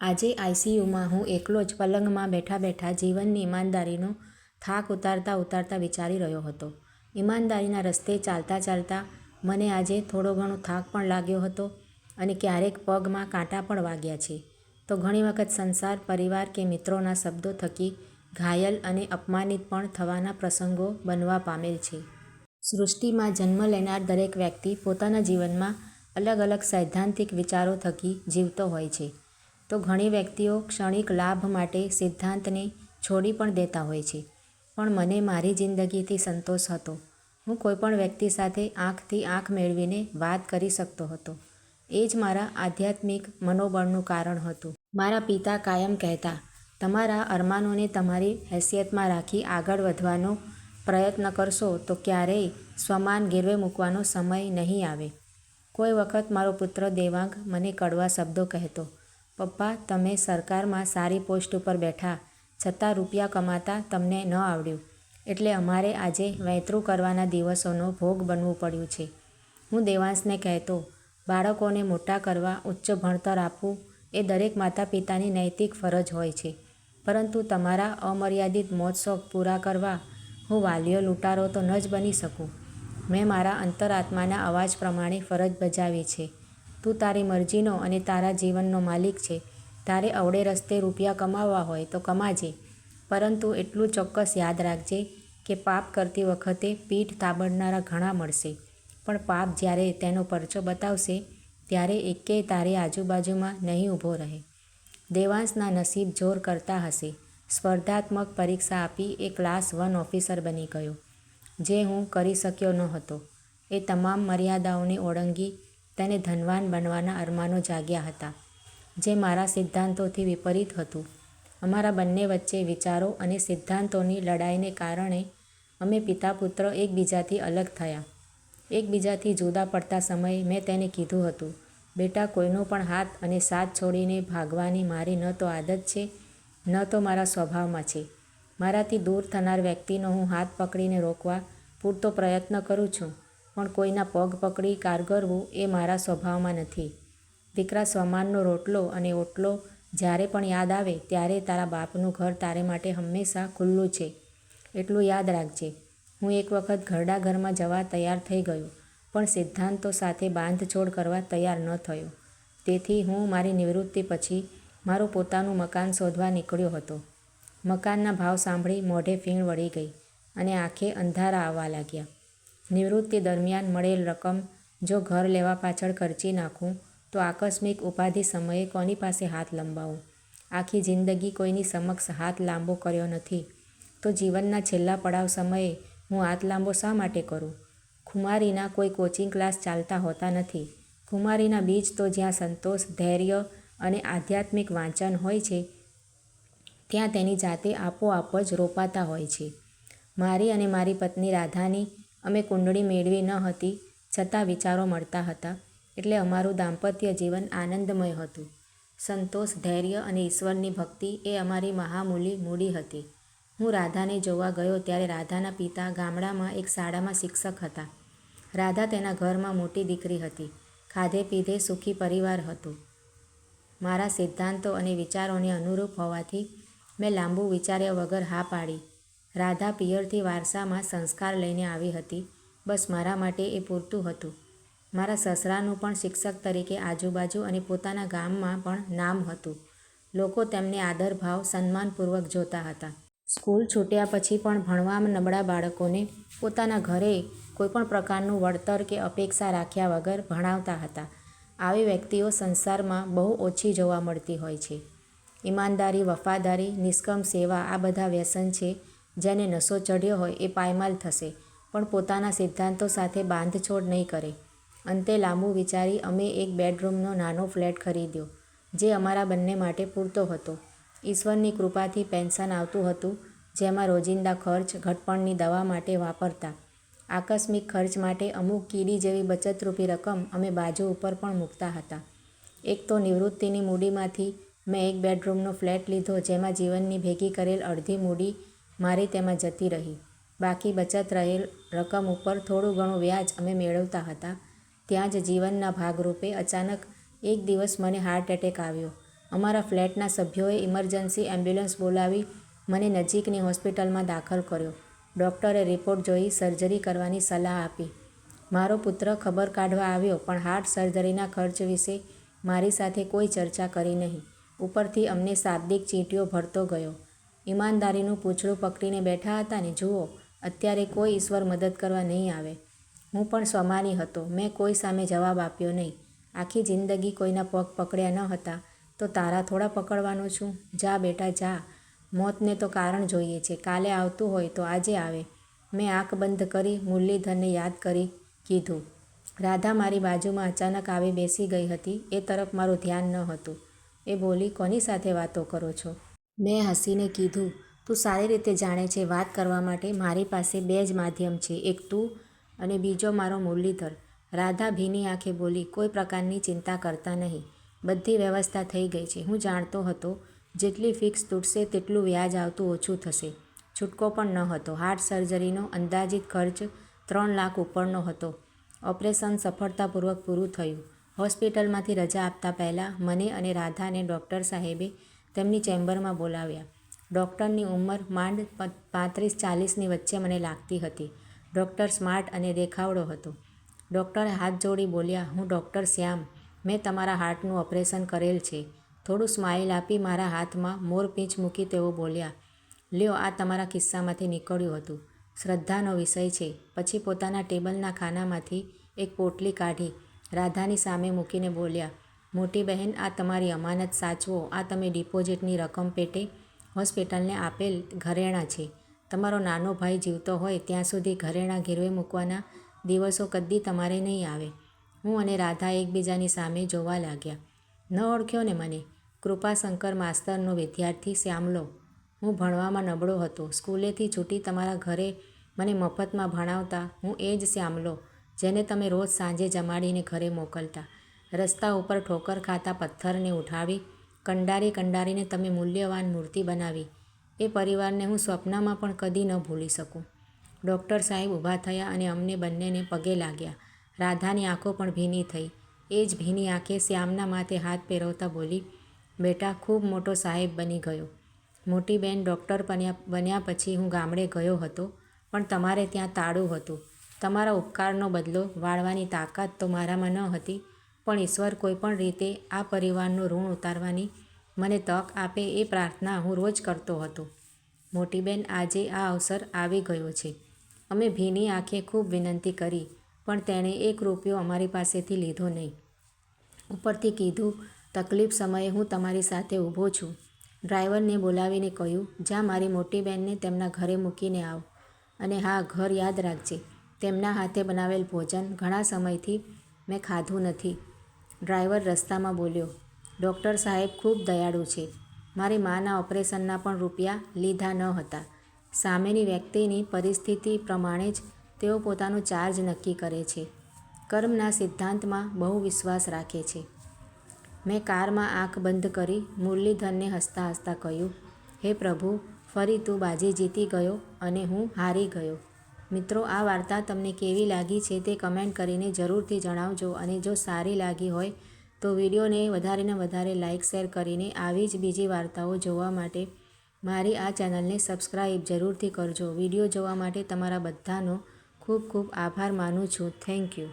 આજે આઈસીયુમાં હું એકલો જ પલંગમાં બેઠા બેઠા જીવનની ઈમાનદારીનો થાક ઉતારતા ઉતારતા વિચારી રહ્યો હતો. ઈમાનદારીના રસ્તે ચાલતા ચાલતા મને આજે થોડો ઘણો થાક પણ લાગ્યો હતો અને ક્યારેક પગમાં કાંટા પણ વાગ્યા છે. તો ઘણી વખત સંસાર, પરિવાર કે મિત્રોના શબ્દો થકી ઘાયલ અને અપમાનિત પણ થવાના પ્રસંગો બનવા પામેલ છે. સૃષ્ટિમાં જન્મ લેનાર દરેક વ્યક્તિ પોતાના જીવનમાં અલગ અલગ સૈદ્ધાંતિક વિચારો થકી જીવતો હોય છે. તો ઘણી વ્યક્તિઓ ક્ષણિક લાભ માટે સિદ્ધાંતને છોડી પણ દેતા હોય છે. પણ મને મારી જિંદગીથી સંતોષ હતો. હું કોઈપણ વ્યક્તિ સાથે આંખથી આંખ મેળવીને વાત કરી શકતો હતો. એ જ મારા આધ્યાત્મિક મનોબળનું કારણ હતું. મારા પિતા કાયમ કહેતા, "તમારા અરમાનોને તમારી હેસિયતમાં રાખી આગળ વધવાનો પ્રયત્ન કરશો તો ક્યારેય સ્વમાન ગીરવે મૂકવાનો સમય નહીં આવે." કોઈ વખત મારો પુત્ર દેવાંગ મને કડવા શબ્દો કહેતો, "પપ્પા તમે સરકારમાં સારી પોસ્ટ ઉપર બેઠા, છતાં રૂપિયા કમાતા તમને ન આવડ્યું, એટલે અમારે આજે વેંતરું કરવાના દિવસોનો ભોગ બનવું પડ્યું છે." હું દેવાંશને કહેતો, "બાળકોને મોટા કરવા, ઉચ્ચ ભણતર આપવું એ દરેક માતા-પિતાની નૈતિક ફરજ હોય છે, પરંતુ તમારા અમર્યાદિત મોજ-શોખ પૂરા કરવા હું વાલીઓ લૂંટારો તો ન જ બની શકું. મેં મારા અંતર-આત્માના અવાજ પ્રમાણે ફરજ બજાવી છે. તું તારી મરજીનો અને તારા જીવનનો માલિક છે. તારે અવળે રસ્તે રૂપિયા કમાવવા હોય તો કમાજે, પરંતુ એટલું ચોક્કસ યાદ રાખજે કે પાપ કરતી વખતે પીઠ તાબડનારા ઘણા મળશે, પણ પાપ જ્યારે તેનો પરચો બતાવશે ત્યારે એકેય તારી આજુબાજુમાં નહીં ઊભો રહે." દેવાંશના નસીબ જોર કરતા હશે. સ્પર્ધાત્મક પરીક્ષા આપી એ ક્લાસ વન ઓફિસર બની ગયો, જે હું કરી શક્યો ન હતો. એ તમામ મર્યાદાઓને ઓળંગી તેને ધનવાન બનવાના અરમાનો જાગ્યા હતા, જે મારા સિદ્ધાંતોથી વિપરીત હતું. અમારા બંને વચ્ચે વિચારો અને સિદ્ધાંતોની લડાઈને કારણે અમે પિતા-પુત્ર એકબીજાથી અલગ થયા. એકબીજાથી જુદા પડતા સમયે મેં તેને કીધું હતું, "બેટા કોઈનો પણ હાથ અને સાથ છોડીને ભાગવાની મારી ન તો આદત છે, ન તો મારા સ્વભાવમાં છે. મારાથી દૂર થનાર વ્યક્તિનો હું હાથ પકડીને રોકવા પૂરતો પ્રયત્ન કરું છું, પણ કોઈના પગ પકડી કારગરવું એ મારા સ્વભાવમાં નથી. દીકરા સ્વમાનનો રોટલો અને ઓટલો જ્યારે પણ યાદ આવે ત્યારે તારા બાપનું ઘર તારે માટે હંમેશા ખુલ્લું છે, એટલું યાદ રાખજે." હું એક વખત ઘરડા ઘરમાં જવા તૈયાર થઈ ગયો, પણ સિદ્ધાંતો સાથે બાંધછોડ કરવા તૈયાર ન થયો. તેથી હું મારી નિવૃત્તિ પછી મારું પોતાનું મકાન શોધવા નીકળ્યો હતો. મકાનના ભાવ સાંભળી મોઢે ફીણ વળી ગઈ અને આંખે અંધારા આવવા લાગ્યા. નિવૃત્તિ દરમિયાન મળેલ રકમ જો ઘર લેવા પાછળ ખર્ચી નાખું તો આકસ્મિક ઉપાધિ સમયે કોની પાસે હાથ લંબાવું? આખી જિંદગી કોઈની સમક્ષ હાથ લાંબો કર્યો નથી, તો જીવનના છેલ્લા પડાવ સમયે હું હાથ લાંબો શા માટે કરું? ખુમારીના કોઈ કોચિંગ ક્લાસ ચાલતા હોતા નથી. ખુમારીના બીજ તો જ્યાં સંતોષ, ધૈર્ય અને આધ્યાત્મિક વાંચન હોય છે, ત્યાં તેની જાતે આપોઆપ જ રોપાતા હોય છે. મારી અને મારી પત્ની રાધાની અમે કુંડળી મેળવી ન હતી, છતાં વિચારો મળતા હતા, એટલે અમારું દાંપત્ય જીવન આનંદમય હતું. સંતોષ, ધૈર્ય અને ઈશ્વરની ભક્તિ એ અમારી મહામૂલી મૂડી હતી. હું રાધાને જોવા ગયો ત્યારે રાધાના પિતા ગામડામાં એક શાળામાં શિક્ષક હતા. રાધા તેના ઘરમાં મોટી દીકરી હતી. ખાધે-પીધે સુખી પરિવાર હતો. મારા સિદ્ધાંતો અને વિચારોને અનુરૂપ હોવાથી મેં લાંબુ વિચાર્યા વગર હા પાડી. રાધા પિયરથી વારસામાં સંસ્કાર લઈને આવી હતી, બસ મારા માટે એ પૂરતું હતું. મારા સસરાનું પણ શિક્ષક તરીકે આજુબાજુ અને પોતાના ગામમાં પણ નામ હતું. લોકો તેમને આદર-ભાવ, સન્માનપૂર્વક જોતા હતા. સ્કૂલ છૂટ્યા પછી પણ ભણવામાં નબળા બાળકોને પોતાના ઘરે કોઈપણ પ્રકારનું વળતર કે અપેક્ષા રાખ્યા વગર ભણાવતા હતા. આવી વ્યક્તિઓ સંસારમાં બહુ ઓછી જોવા મળતી હોય છે. ઈમાનદારી, વફાદારી, નિષ્કર્મ સેવા આ બધા વ્યસન છે, જેને નશો ચઢ્યો હોય એ પાયમાલ થશે, પણ પોતાના સિદ્ધાંતો સાથે બાંધછોડ નહીં કરે. અંતે લાંબુ વિચારી અમે એક બેડરૂમનો નાનો ફ્લેટ ખરીદ્યો, જે અમારા બંને માટે પૂરતો હતો. ઈશ્વરની કૃપાથી પેન્શન આવતું હતું, જેમાં રોજિંદા ખર્ચ, ઘટપણની દવા માટે વાપરતા. આકસ્મિક ખર્ચ માટે અમુક કીડી જેવી બચતરૂપી રકમ અમે બાજુ ઉપર પણ મૂકતા હતા. એક તો નિવૃત્તિની મૂડીમાંથી મેં એક બેડરૂમનો ફ્લેટ લીધો જેમાં જીવનની ભેગી કરેલ અડધી મૂડી મારી તેમાં જતી રહી. બાકી બચત રહેલ રકમ ઉપર થોડું ઘણું વ્યાજ અમે મેળવતા હતા. ત્યાં જ જીવનના ભાગરૂપે અચાનક એક દિવસ મને હાર્ટ એટેક આવ્યો. અમારા ફ્લેટના સભ્યોએ ઇમરજન્સી એમ્બ્યુલન્સ બોલાવી મને નજીકની હોસ્પિટલમાં દાખલ કર્યો ડૉક્ટરે રિપોર્ટ જોઈ સર્જરી કરવાની સલાહ આપી મારો પુત્ર ખબર કાઢવા આવ્યો, પણ હાર્ટ સર્જરીના ખર્ચ વિશે મારી સાથે કોઈ ચર્ચા કરી નહીં ઉપરથી અમને શાબ્દિક ચીંટીઓ ભરતો ગયો ઈમાનદારીનું પૂંછડું પકડીને બેઠા હતા ને જુઓ, અત્યારે કોઈ ઈશ્વર મદદ કરવા નહીં આવે. હું પણ સ્વમાની હતો. મેં કોઈ સામે જવાબ આપ્યો નહીં. આખી જિંદગી કોઈના પગ પકડ્યા ન હતા. તો તારા થોડા પકડવાનો છું? જા બેટા, જા. મોતને તો કારણ જોઈએ છે. કાલે આવતું હોય તો આજે આવે. મેં આંખ બંધ કરી મુરલીધરને યાદ કરી કીધું. રાધા મારી બાજુમાં અચાનક આવી બેસી ગઈ હતી. એ તરફ મારું ધ્યાન ન હતું. એ બોલી, કોની સાથે વાતો કરો છો? મેં હસીને કીધું, તું સારી રીતે જાણે છે વાત કરવા માટે, મારી પાસે બે જ માધ્યમ છે, એક તું અને બીજો મારો મુરલીધર. રાધા ભીની આંખે બોલી, કોઈ પ્રકારની ચિંતા કરતા નહીં. બધી વ્યવસ્થા થઈ ગઈ છે. હું જાણતો હતો, જેટલી ફિક્સ તૂટશે તેટલું વ્યાજ આવતું ઓછું થશે. છૂટકો પણ ન હતો. હાર્ટ સર્જરીનો અંદાજિત ખર્ચ ત્રણ લાખ ઉપરનો હતો. ઓપરેશન સફળતાપૂર્વક પૂરું થયું. હોસ્પિટલમાંથી રજા આપતા પહેલાં મને અને રાધાને ડૉક્ટર સાહેબે તેમની ચેમ્બરમાં બોલાવ્યા. ડૉક્ટરની ઉંમર માંડ પાંત્રીસ ચાલીસની વચ્ચે મને લાગતી હતી. ડૉક્ટર સ્માર્ટ અને દેખાવડો હતો. ડૉક્ટરે હાથ જોડી બોલ્યા, હું ડૉક્ટર શ્યામ. મેં તમારા હાર્ટનું ઓપરેશન કરેલ છે. થોડું સ્માઇલ આપી મારા હાથમાં મોરપીંછ મૂકી તેઓ બોલ્યા, લ્યો, આ તમારા ખિસ્સામાંથી નીકળ્યું હતું. શ્રદ્ધાનો વિષય છે. પછી પોતાના ટેબલના ખાનામાંથી એક પોટલી કાઢી, રાધાની સામે મૂકીને બોલ્યા મોટી બહેન, આ તમારી અમાનત સાચવો. આ તમે ડિપોઝિટની રકમ પેટે હોસ્પિટલને આપેલ ઘરેણાં છે. તમારો નાનો ભાઈ જીવતો હોય ત્યાં સુધી ઘરેણાં ગીરવે મૂકવાના દિવસો કદી તમારે નહીં આવે. હું અને રાધા એકબીજાની સામે જોવા લાગ્યા. ન ઓળખ્યો ને મને. કૃપાશંકર માસ્તરનો વિદ્યાર્થી શ્યામલો. હું ભણવામાં નબળો હતો. સ્કૂલેથી છૂટી તમારા ઘરે મને મફતમાં ભણાવતા હું એ જ શ્યામલો, જેને તમે રોજ સાંજે જમાડીને ઘરે મોકલતા. રસ્તા ઉપર ઠોકર ખાતા પથ્થરને ઉઠાવી, કંડારી કંડારીને તમે મૂલ્યવાન મૂર્તિ બનાવી. એ પરિવારને હું સ્વપ્નમાં પણ કદી ન ભૂલી શકું. ડૉક્ટર સાહેબ ઊભા થયા અને અમને બંનેને પગે લાગ્યા. રાધાની આંખો પણ ભીની થઈ. એ જ ભીની આંખે શ્યામના માથે હાથ પહેરવતા બોલી, બેટા, ખૂબ મોટો સાહેબ બની ગયો. મોટી બેન ડૉક્ટર બન્યા બન્યા પછી હું ગામડે ગયો હતો, પણ તમારે ત્યાં તાળું હતું. તમારા ઉપકારનો બદલો વાળવાની તાકાત તો મારામાં ન હતી પણ ઈશ્વર કોઈપણ રીતે આ પરિવારનું ઋણ ઉતારવાની મને તક આપે એ પ્રાર્થના હું રોજ કરતો હતો. મોટી બેન આજે આ અવસર આવી ગયો છે. અમે ભીની આંખે ખૂબ વિનંતી કરી, પણ તેણે એક રૂપિયો અમારી પાસેથી લીધો નહીં. ઉપરથી કીધું, તકલીફ સમયે હું તમારી સાથે ઊભો છું. ડ્રાઈવરને બોલાવીને કહ્યું જ્યાં મારી મોટી બહેનને તેમના ઘરે મૂકીને આવ અને હા, ઘર યાદ રાખજે. તેમના હાથે બનાવેલ ભોજન ઘણા સમયથી મેં ખાધું નથી. ડ્રાઈવર રસ્તામાં બોલ્યો, ડૉક્ટર સાહેબ ખૂબ દયાળુ છે. મારી માના ઓપરેશનના પણ રૂપિયા લીધા ન હતા. સામેની વ્યક્તિની પરિસ્થિતિ પ્રમાણે જ તેઓ પોતાનો ચાર્જ નક્કી કરે છે. કર્મના સિદ્ધાંતમાં બહુ વિશ્વાસ રાખે છે. મેં કારમાં આંખ બંધ કરી મુરલીધરને હસતા હસતા કહ્યું, હે પ્રભુ, ફરી તું બાજી જીતી ગયો અને હું હારી ગયો. મિત્રો, આ વાર્તા તમને કેવી લાગી છે તે કમેન્ટ કરીને જરૂરથી જણાવજો અને જો સારી લાગી હોય તો વિડીયોને વધારે ને વધારે લાઇક, શેર કરીને આવી જ બીજી વાર્તાઓ જોવા માટે મારી આ ચેનલને સબસ્ક્રાઈબ જરૂરથી કરજો. વીડિયો જોવા માટે તમારા બધાનો ખૂબ ખૂબ આભાર માનું છું. Thank you.